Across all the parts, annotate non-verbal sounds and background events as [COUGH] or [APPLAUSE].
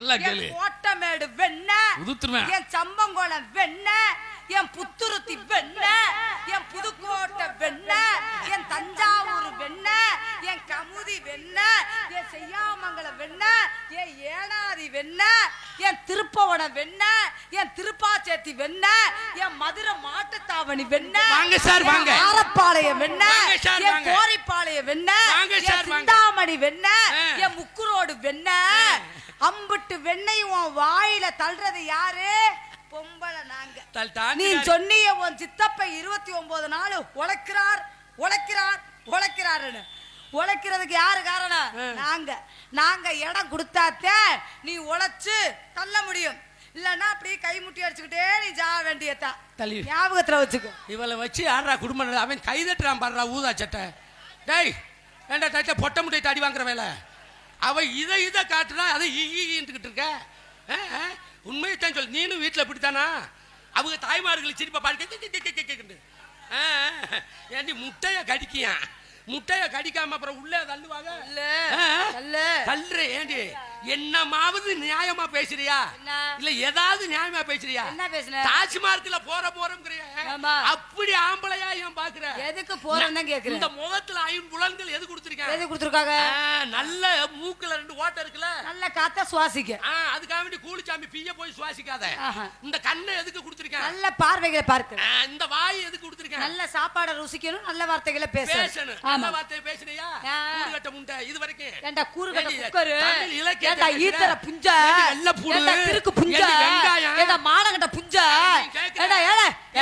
நல்லா என் கேளு கோட்டமேடு வெண்ண உதுத்துருவேன். என் சம்பங்கோலம் வெண்ண என் புத்துருத்தி வெண்ண என் புதுக்கோட்டை வெண்ண என் தஞ்சாவூர் வெண்ண என் கமுதி வெண்ண என் செய்யாமங்கலம் வெண்ண என் ஏனாதி வெண்ண என் திருப்பவனம் வெண்ண என் திருப்பாச்சேத்தி வெண்ண என் மதுரை மாட்டுத்தாவணி வெண்ண வாங்க சார், என் வாங்க. ஆரப்பாளையம் வெண்ண என். கோரிப்பாளையம் வெண்ண என். சிந்தாமணி வெண்ண. என் முக்குரோடு வெண்ண அம்புட்டு வெண்ணெய் உன் வாயில தள்ளுறது யாரு? பொம்பளை நாங்க. நீ? சொன்னிய உன் சித்தப்ப இருபத்தி ஒன்பது நாள் உழைக்கிறார் உழைக்கிறார் உழைக்கிறாருன்னு. உழைக்கிறதுக்கு யாரு காரணம்? நாங்க. நாங்க இடம் கொடுத்தாத்தே நீ உழைச்சு தள்ள முடியும். இல்லன்னா அப்படியே கை முட்டி அடிச்சுக்கிட்டே நீ ஜா வேண்டியதான் தள்ளி. ஞாபகத்துல வச்சுக்கோ. இவளை வச்சு யாரா குடும்பம்? அவன் கை தட்டுறான் பாடுறா ஊதா சட்டை. டேய் ஏண்டா தட்ட பொட்டை முட்டை தாடி வாங்குற வேலை? அவ இதை இதை காட்டுறா அதை ஈகிட்டு இருக்க. உண்மையை தான் சொல்லு. நீனும் வீட்டில் இப்படித்தானா? அவங்க தாய்மார்கள் சிரிப்பா பாடி ஏண்டி முட்டைய கடிக்கியான் முட்டைய கடிக்காம அப்புறம் உள்ளே தள்ளுவாங்க? இல்ல. தள்ளுற ஏண்டி? என்னமாவது நியாயமா பேசுறியா? இல்ல ஏதாவது நியாயமா பேசுறியா? என்ன பேசுன? தாஜ்மார்க்ல போற போறோம்ங்கறிய ஆமா. அப்படி ஆம்பளையா ஏன் பாக்குற? எதுக்கு போறேன்னு இந்த கேக்குறேன். முகத்துல ஐம்புலன்கள் எது கொடுத்திருக்கேன் எது கொடுத்துருக்காங்க? நல்ல மூக்குல ரெண்டு ஓட்டை இருக்குல்ல? நல்ல காத்த சுவாசிக்க. அதுக்காக வேண்டி கூலிச்சாமி பிய போய் சுவாசிக்காத. இந்த கண்ணை எதுக்கு கொடுத்திருக்கேன் நல்ல பார்வைகளை பார்க்க இந்த வாய் எதுக்கு கொடுத்திருக்கேன் நல்ல சாப்பாடை ருசிக்கணும் நல்ல வார்த்தைகளை பேசணும். நல்ல வார்த்தையை பேசுறியா. கூறுகட்ட முண்டை இது வரைக்கும். ஏண்டா கூறுகட்ட குக்கரு? இலக்கியத்தை ஏண்டா பேசுற? ஈத்தர புஞ்ச? திருக்கு புஞ்ச? புஞ்ச?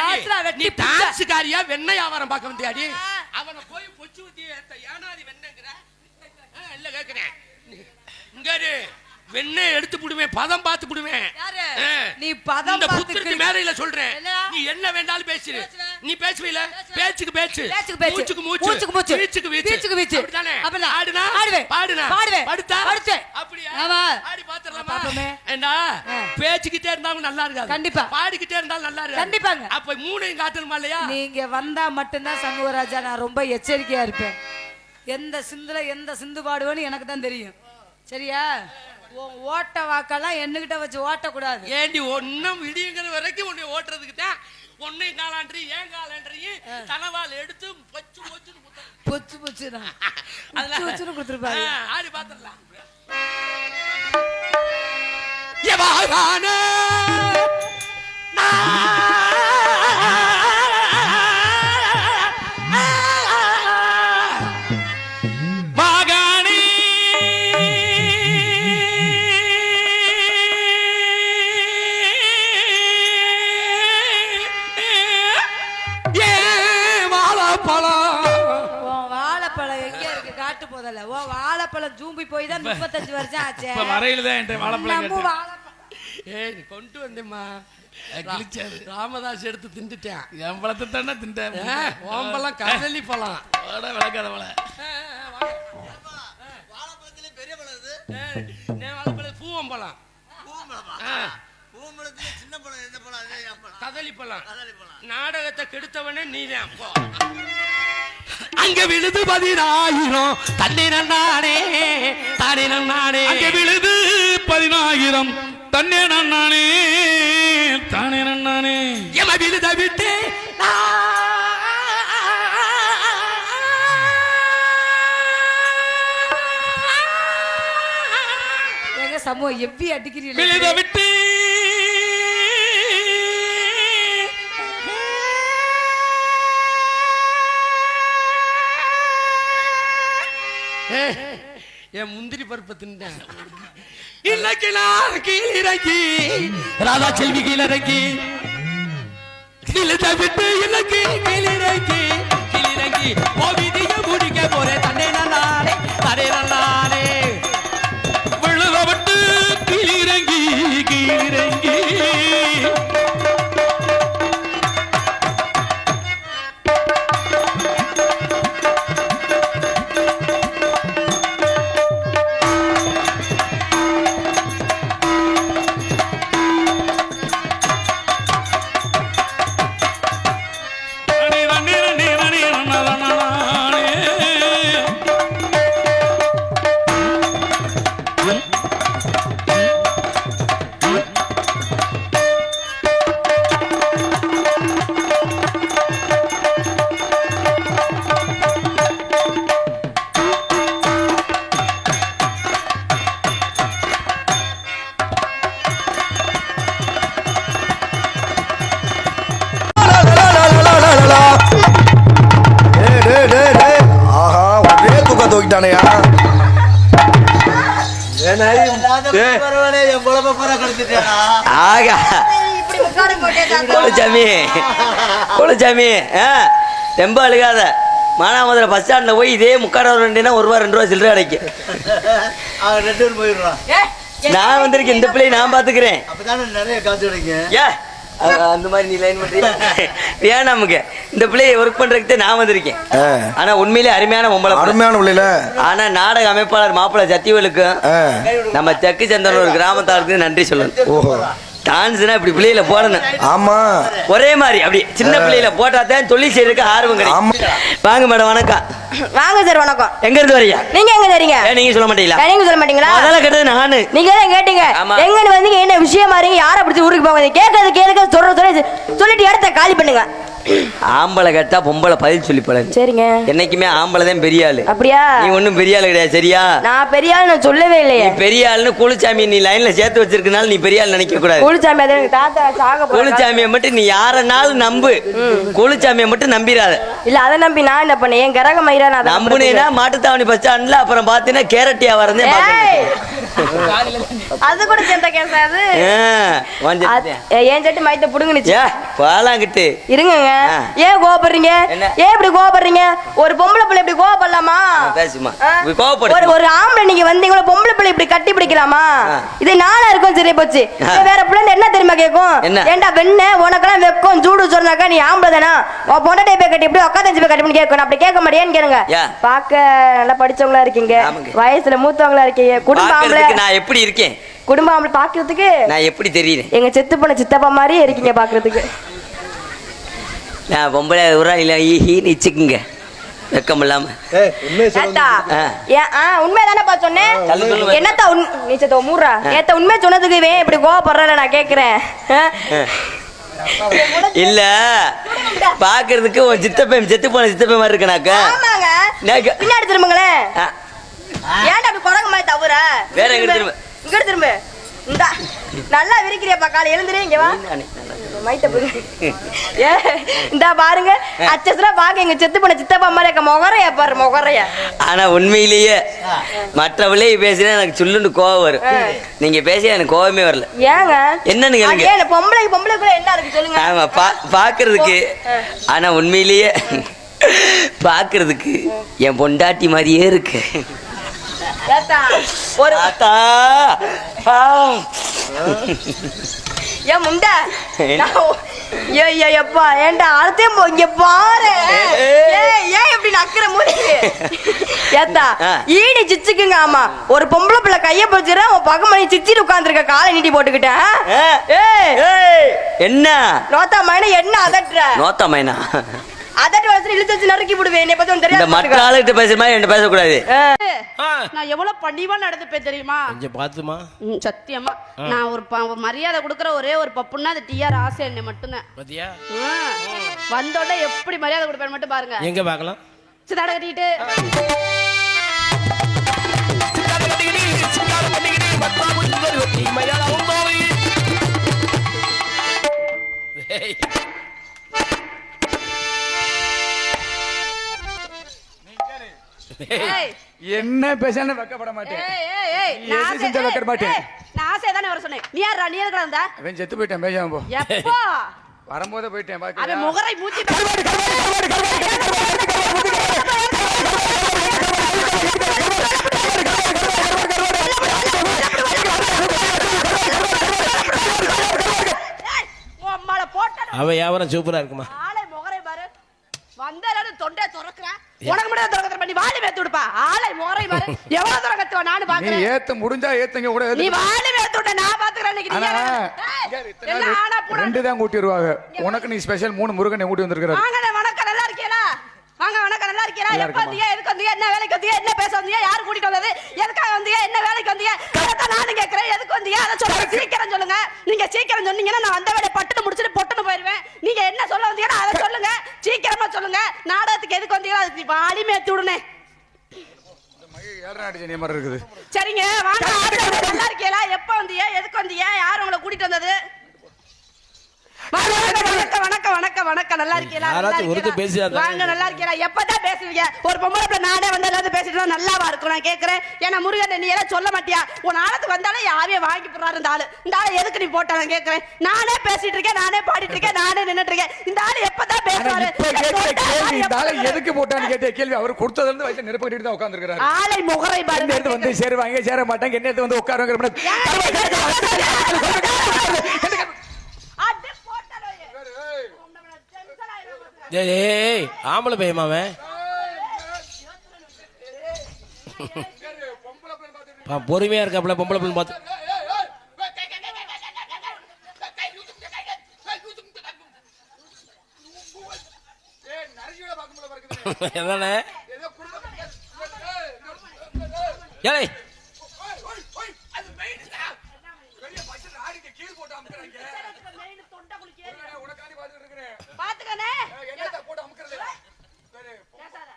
ஏத்ரா வெட்டி வெண்ணெய் வியாபாரம் பார்க்க வந்தியாடி. அவனை போய் பொச்சு ஊத்தி ஏனாதி வெண்ணங்கிற இல்ல கேக்குறேன் இங்க இரு. வெண்ணெய் எடுத்து புடுவேன் பதம் பார்த்து புடுவேன். நீ பதம் இந்த புத்திரத்து மேடையில சொல்றேன்? நீ என்ன வேண்டாலும் பேசுறேன். நீ பேசுவீல. பேச்சுக்கு பேச்சு பேச்சுக்கு பேச்சு. மூச்சுக்கு மூச்சு மூச்சுக்கு மூச்சு. வீச்சுக்கு வீச்சு வீச்சுக்கு வீச்சு. அப்படிதானே அப்படிதான். ஆடுனா ஆடுவேன். பாடுனா பாடுவேன். படுத்தா படுத்தேன். அப்படியா ஆமா. ஆடி பாத்துறலாமா பாப்போமே. ஏண்டா ஆ. பேச்சுக்கிட்டே இருந்தாலும் நல்லா இருக்காது கண்டிப்பா. பாடிக்கிட்டே இருந்தாலும் நல்லா இருக்காது கண்டிப்பாங்க. அப்ப மூணையும் காட்டணுமா இல்லையா நீங்க வந்தா மட்டும்தான் சண்முகராஜா நான் ரொம்ப எச்சரிக்கையா இருப்பேன் எந்த சிந்துல எந்த சிந்து பாடுவேன்னு எனக்கு தான் தெரியும் சரியா உன் ஓட்ட வாக்கெல்லாம் என்னகிட்ட வச்சு ஓட்டக்கூடாது. ஏண்டி ஒன்னும் விடியுங்கிற வரைக்கும் உன்னை ஓட்டுறதுக்கு தான். ஒன்னை காலான்றி ஏன் காலான்றையும் தனவால் எடுத்து பச்சு போச்சுன்னு. பொச்சு பொச்சு தான் [LAUGHS] அதெல்லாம் பொச்சு பொச்சுன்னு கொடுத்துருப்பாரு. ஆடி பாத்துடலாம். எவாகான மாகாணி வாழைப்பழம் ஜூம்பி போய் தான் முப்பத்தஞ்சு வருஷம் ஆச்சு. இப்ப வரையில தான் என்கிட்ட வாழைப்பழம் நம்ம கேட்டேன். வாழைப்பழம். ஏய் நீ கொண்டு வந்தேம்மா. கிழிச்சாரு. ராமதாஸ் எடுத்து தின்னுட்டேன். என் பழத்தை தானே தின்ட்டேன். ஓம்பெல்லாம் கதலி பழம் விளக்காத வாழைப்பழத்திலே பெரிய பழம் இது வாழைப்பழம் பூவம்பழம்? பூம்பழமா ஆ, பூம்பழத்திலே சின்ன பழம் எந்த பழம்? அது என் பழம்? கதலி பழம். கதலி பழம். நாடகத்தை கெடுத்தவனே நீதான் போ. அங்க விழுது பதினாயிரம் தண்ணி நன்னானே தானே நன்னானே அங்கே விழுது பதினாயிரம் தன்னே நானே தானே நானே எம விழுத விட்டு எங்க சமூகம் எவ்வி அடிக்கிறீங்க விழுத விட்டு என் முந்திரி பருப்பை தின்ட்டேன். இன்னைக்கு நான் கீழிறங்கி ராதா செல்வி கீழிறங்கி விழுத விட்டு இன்னைக்கு கீழிறங்கி கீழிறங்கி ஓவிதிய முடிக்க போறேன் தன்னே குளிச்சாமி குளிச்சாமி ஆ ரொம்ப அழுகாத. மானாமதுரை பஸ் ஸ்டாண்டில் போய் இதே முக்காடு ரெண்டுனா ஒரு ரூபா ரெண்டு ரூபா சில்லறை கிடைக்கும் ரெண்டு பேரும் போயிடுறான். ஏய், நான் வந்திருக்கேன். இந்த பிள்ளையை நான் பார்த்துக்கிறேன் அப்பதானே நிறைய காசு கிடைக்கும். ஏ அ- அந்த மாதிரி நீ லைன் பண்றியா? வேணாம் நமக்கு. இந்த பிள்ளையை ஒர்க் பண்றதுக்கு நான் வந்திருக்கேன். ஆனா உண்மையிலே அருமையான பொம்பளை. அருமையான பிள்ளைல. ஆனா நாடக அமைப்பாளர் மாப்பிள்ளை சத்தியவேலுக்கும் ஆ. நம்ம தெற்கு சந்தன ஒரு கிராமத்தாருக்கு நன்றி சொல்லணும். ஓஹோ. டான்ஸ்னா இப்படி பிள்ளையில போடணும். ஆமா. ஒரே மாதிரி அப்படி சின்ன பிள்ளையில போட்டா தான் தொழில் செய்யறதுக்கு ஆர்வம் ஆமா. கிடைக்கும் வாங்க மேடம் வணக்கம். வாங்க சார் வணக்கம். எங்க இருந்து வரீங்க? நீங்க எங்க தெரியுங்க நீங்க சொல்ல மாட்டீங்களா? நீங்க சொல்ல மாட்டீங்களா? முதல்ல கேட்டது நானு. நீங்க தான் கேட்டீங்க. எங்கன்னு வந்தீங்க என்ன விஷயமா இருக்கீங்க? யாரை பிடிச்சி ஊருக்கு போங்க கேட்கறது கேளுங்க சொல்ற சொல்ல சொல்லிட்டு இடத்த காலி பண்ணுங்க. ஆம்பளை கேட்டா பொம்பளை பதில் சொல்லி பழகு. சரிங்க. என்னைக்குமே ஆம்பளை தான் பெரிய ஆளு. அப்படியா? நீ ஒண்ணும் பெரிய ஆளு கிடையாது சரியா? நான் பெரிய ஆள் நான் சொல்லவே இல்லையே. பெரிய ஆளுன்னு கூலிச்சாமி நீ லைன்ல சேர்த்து வச்சிருக்கனால நீ பெரிய ஆள் நினைக்க கூடாது. கூலிச்சாமி அது எனக்கு தாத்தா சாக போற கூலிச்சாமியை மட்டும் நீ யாரனாலும் நம்பு. கூலிச்சாமியை மட்டும் நம்பிராத இல்ல அதை நம்பி நான் என்ன பண்ணேன்? என் கரக மயிரா நான் நம்புனேன்னா மாட்டுத்தாவணி பஸ் ஸ்டாண்ட்ல அப்புறம் பாத்தீங்கன்னா கேரட்டியா வரதே ஏய்! அது கூட சேர்ந்த கேஸ் அது ஏன் சட்டு மயத்தை புடுங்குனுச்சு. பாலாங்கிட்டு. இருங்கங்க. ஏன் கோவப்படுறீங்க? என்ன? ஏன் இப்படி கோவப்படுறீங்க? ஒரு பொம்பளை பிள்ளை இப்படி கோவப்படலாமா? பேசுமா கோவப்படு. ஒரு ஒரு ஆம்பளை நீங்க வந்தீங்களோ பொம்பளை பிள்ளை இப்படி கட்டி பிடிக்கலாமா. இது நானா இருக்கும் சரி போச்சு. வேற பிள்ளை என்ன தெரியுமா கேக்கும்? என்ன? ஏண்டா வெண்ண உனக்கெல்லாம் வெக்கம் சூடு சொன்னாக்கா நீ ஆம்பளை தானா? உன் பொண்டாட்டை போய் கட்டி இப்படி உட்காந்து போய் கட்டி கேட்கணும் அப்படி கேட்க மாட்டேன்னு கேளுங்க. பாக்க நல்லா படிச்சவங்களா இருக்கீங்க. வயசுல மூத்தவங்களா இருக்கீங்க. குடும்ப ஆம்பளை பாக்குறதுக்கு நான் எப்படி இருக்கேன்? குடும்ப ஆம்பளை பாக்குறதுக்கு நான் எப்படி தெரியுறேன் எங்க செத்து போன சித்தப்பா மாதிரியே இருக்கீங்க பாக்குறதுக்கு. நான் பொம்பளை உரா இல்ல ஈன்னு இச்சுக்குங்க. வெக்கம் இல்லாம. உண்மைதானப்பா சொன்னேன். என்னத்தா உண்- நீ செத்த மூடுறா ஏத்த உண்மை சொன்னதுக்கு இவன் இப்படி கோவப்படுறல நான் கேக்குறேன்? இல்ல பாக்குறதுக்கு உன் சித்தப்பன் செத்து போன சித்தப்பன் மாதிரி இருக்கனாக்கா. பின்னாடி திரும்புங்களேன். ஏன்டா அப்படி குரங்கு மாதிரி தவற? வேற எங்கிட்டு திரும்ப? இங்கிட்டு திரும்ப. இந்தா நல்லா விரிக்கிறியப்பா காலை எழுந்துரு இங்க வா. மைத்த புடி ஏ இந்தா பாருங்க அச்சஸ்ல பாக்க எங்க செத்து போன சித்தப்பா மாதிரி இருக்க முகரையா பாரு முகரையா. ஆனா உண்மையிலேயே மற்றவளே பேசினா எனக்கு சொல்லுன்னு கோவம் வரும். நீங்க பேசி எனக்கு கோவமே வரல. ஏங்க? என்னன்னு கேளுங்க. ஏன் பொம்பளை பொம்பளைக்குள்ள என்ன இருக்கு சொல்லுங்க. ஆமா பாக்குறதுக்கு. ஆனா உண்மையிலேயே பாக்குறதுக்கு என் பொண்டாட்டி மாதிரியே இருக்கு. ஒரு ஆத்தா பாவம். ஏன் முண்டை ஏய், எப்பா ஏன்டா அடுத்தையும் போ இங்க பாரு. ஏய், ஏன் இப்படி நக்கிற மூடி ஏத்தா. ஈடி சிச்சுக்குங்க ஆமா. ஒரு பொம்பளை பிள்ளை கைய பிடிச்சிட உன் பகமணி சிச்சிட்டு உட்காந்துருக்க காலை நீட்டி போட்டுக்கிட்டேன் என்ன? நோத்தா மயன என்ன அதட்டுற? நோத்தா மைனா. அதட்டு வளர்த்து இழுத்து வச்சு நறுக்கி விடுவேன் என்னை பத்தி தெரியாது மற்ற ஆளுகிட்ட பேசுற மாதிரி என்கிட்ட பேசக்கூடாது. நான் எவ்வளவு பணிவா நடந்துப்பேன் தெரியுமா? கொஞ்சம் பார்த்துமா ம், சத்தியமா. நான் ஒரு மரியாதை கொடுக்குற ஒரே ஒரு பப்புன்னா அது டிஆர் ஆசை என்ன மட்டும்தான். பாத்தியா? ம். வந்தோடனே எப்படி மரியாதை கொடுப்பேன்னு மட்டும் பாருங்க. எங்க பார்க்கலாம்? சிதாட கட்டிக்கிட்டு. ஏய், என்ன பேசாலும் வைக்கப்பட மாட்டேன். ஏய், எது செஞ்சா வைக்க மாட்டேன். நான் ஆசையா தானே வர சொன்னேன். நீ யாரா நீ எதுக்குடா வந்த? அவன் செத்து போயிட்டேன் பேசாம போ. எப்போ? வரும்போதே போயிட்டேன் அவன் பாக்கியா முகரை மூஞ்சி அவ வியாபாரம் சூப்பரா இருக்குமா? ஆளை முகரை பாரு. தொண்டை திறக்கிறேன். உனக்கு மட்டும் திறக்கத்துல பண்ணி வாலி வேத்து விடுப்பா. ஆளை முகரை பாரு எவ்வளவு தூரம் கத்துவா நானு நீ பாக்குறேன். ஏத்த முடிஞ்சா ஏத்துங்க கூட நீ ஏத்து. வாலி வேத்து விட்ட நான் பாத்துக்கிறேன் இன்னைக்கு. நீ ஆனா ஏன் இங்க ஏய், இத்தனை எல்லாம் ஆனா நாள் பூனா ரெண்டு தான் கூட்டிடுவாங்க உனக்கு நீ ஸ்பெஷல் மூணு முருகனை கூட்டி வந்திருக்கிறாரு வணக்கம் நல்லா இருக்கீங்களா வாங்க நல்லா எப்ப வந்தீங்க எதுக்கு வந்தீங்க என்ன வேலைக்கு வந்தீங்க என்ன பேச வந்தீங்க யாரு கூட்டிட்டு வந்தது? எதுக்காக வந்தீங்க என்ன வேலைக்கு வந்தீங்க அதான் நானும் கேட்கறேன் எதுக்கு வந்தீங்க அதை சொல்லுங்க. சீக்கிரம் சொல்லுங்க. நீங்க சீக்கிரம் சொன்னீங்கன்னா நான் வந்த வேலையை பட்டுன்னு முடிச்சுட்டு பொட்டுன்னு போயிருவேன். நீங்க என்ன சொல்ல வந்தீங்கன்னா அதை சொல்லுங்க. சீக்கிரமா சொல்லுங்க. நாடகத்துக்கு எதுக்கு வந்தீங்களோ அதுக்கு வாலி மேத்து விடுனே சரிங்க வாங்க. ஆட்டோ நல்லா இருக்கீங்களா? எப்ப வந்தீங்க? எதுக்கு வந்தீங்க? யார் உங்களை கூட்டிட்டு வந்தது? வணக்கம் நல்லா இருக்கீங்களா? யாராச்சும்? பேசியாதான் வாங்க நல்லா இருக்கீங்களா? எப்பதான் பேசுவீங்க? ஒரு பொம்பளை பிள்ளை நானே வந்து எல்லாரும் பேசிட்டு இருந்தா நல்லாவா இருக்கும்? நான் கேக்குறேன். ஏன்னா முருகன் நீ எல்லாம் சொல்ல மாட்டியா? உன் ஆளத்துக்கு வந்தாலே யாரையே வாங்கி போடுறாரு இந்த ஆளு. இந்த ஆளு எதுக்கு நீ போட்ட? நான் கேக்குறேன். நானே பேசிட்டு இருக்கேன் நானே பாடிட்டு இருக்கேன் நானே நின்னுட்டு இருக்கேன். இந்த ஆளு எப்பதான் தொட்டா கேள்வி இந்த ஆளு எதுக்கு போட்டான்னு கேட்ட கேள்வி அவர் கொடுத்ததுல இருந்து வயிற்று நெருப்பு கட்டிட்டு தான் உட்காந்துருக்காரு ஆளை முகரை பாருங்க வந்து சேருவாங்க சேர மாட்டாங்க என்ன எடுத்து வந்து உட்காருவாங்க. ஏய் ஏய், ஏய் ஆம்பளை பையன் அவன் [LAUGHS] பா, பொறுமையா இருக்காப்புல பொம்பளை பிள்ளை பார்த்து. [LAUGHS] என்னண்ணே? ஏய். பாத்துக்கண்ணே. பேசாத.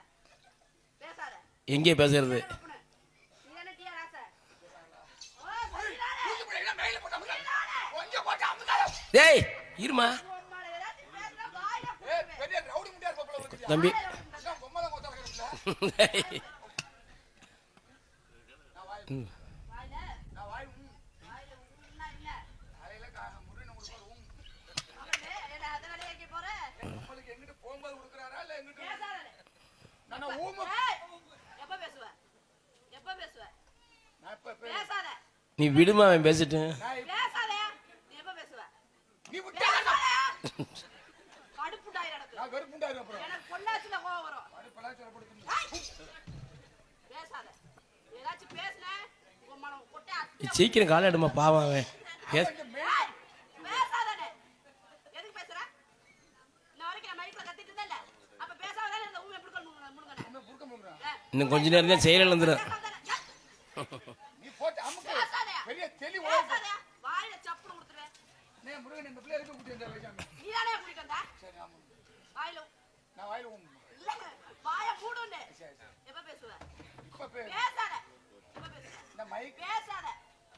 பேசாத. எங்கே பேசுறது? டேய் இருமா. தம்பி. டேய். உன் மனம் கொட்டை அத்தி சீக்கிரம் காலை எடுமா பாவம் அவன். பேச ஏய், பேசாதே. எதுக்கு பேசுற? இன்ன வரைக்கும் நான் மைக்ல கத்திட்டு இருந்தேன்ல. அப்ப பேசாம தானே இருந்த ஊமை புடுக்க முடுங்க- முடுங்கனே. ஏய், இன்னும் கொஞ்ச நேரம் தான் தானே. ஏய், பேசாதே. பேசாதே. வாயில வந்த? வாயில இல்ல, வாயை மூடுன்னு. எப்ப பேசுவ? பேசாத. எப்ப பேசுவ? பேசாத.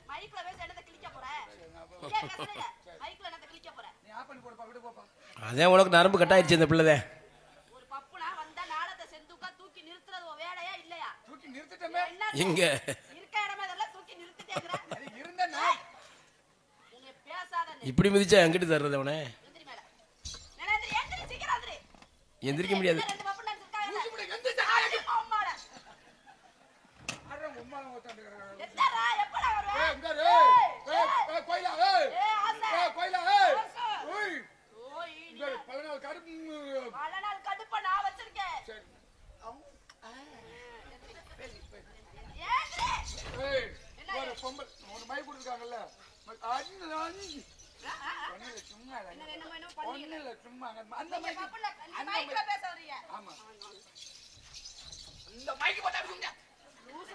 மைக்ல பேச என்னத்த கிழிக்க போற? ஏன் பேசுறீங்க? மைக்ல என்னத்த கிழிக்க போற? அதான் உனக்கு நரம்பு கட்டாயிருச்சு இந்த பிள்ளை ஒரு பப்புனா வந்தா நாளத்தை செந்துக்கா தூக்கி நிறுத்துறது வேலையா இல்லையா என்ன எங்க இருக்க இடமே இதெல்லாம் தூக்கி நிறுத்திட்டேங்கிற என்னை பேசாத இப்படி மிதிச்சா எங்கிட்டு தர்றது அவனை? எந்திரிக்க முடியாது ரெண்டு பப்பு நினைச்சிருக்காங்க அம்மாட எத்தரா எப்படா வருவ ஏய் ஆசை ஓய் நீ பல நாள் கடுப்ப நான் வச்சிருக்கேன் ஏந்திரி என்ன என்னமோ என்னமோ பண்ணீங்க? நீங்க பப்புல நீ மைக்ல பேச வர்றீங்க லூசு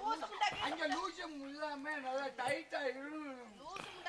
முண்டா அங்க லூசியம் இல்லாம நல்லா டைட்டா லூசு